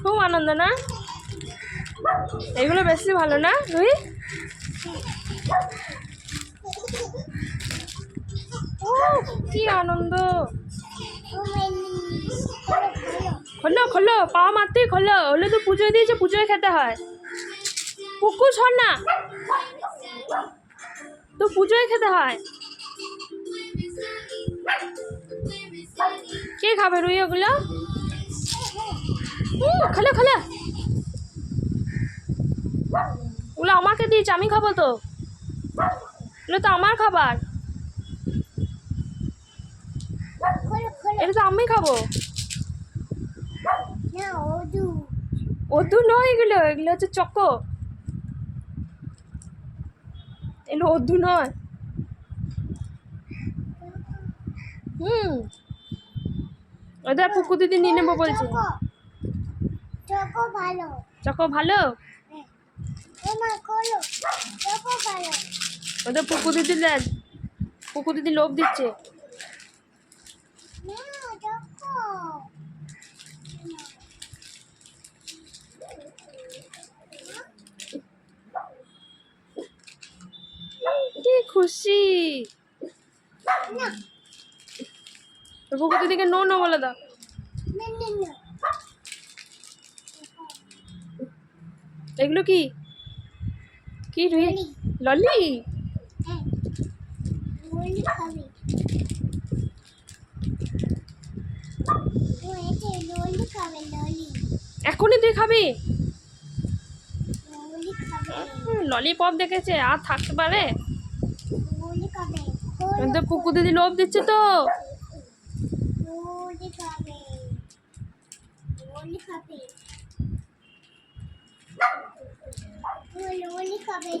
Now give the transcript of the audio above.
খুব আনন্দ না? এগুলো বেশি ভালো না উহ, কি আনন্দ। খোলো খোলো পা মারতেই খোলো। হলে তো পুজোয় দিয়েছে পুজোয় খেতে হয়। পুকু ছড় না পুজোয় খেতে হয়। কে খাবে রুই ওগুলো? খোলো খোলো। ওগুলো আমাকে দিয়েছে আমি খাব তো। এগুলো তো আমার খাবার। এটা তো আমি খাব। অদু নয় এগুলো এগুলো হচ্ছে চকো। এগুলো অদু নয়। হুম। ওদের পুকু দিদি নিয়ে নেব বলছে। চকো। ভালো। চকো ওদের পুকু দিদি দেন পুকু দিদি লোভ দিচ্ছে। না চকো কি খুশি। তো দিদিকে নো নো বলে দাও। না এগুলো কি? কি রুই ললি। এখনই তুই খাবি? ললি ললিপপ দেখেছে আর থাকতে পারে? তো পুকু দিদি লোভ দিচ্ছে তো। খাবে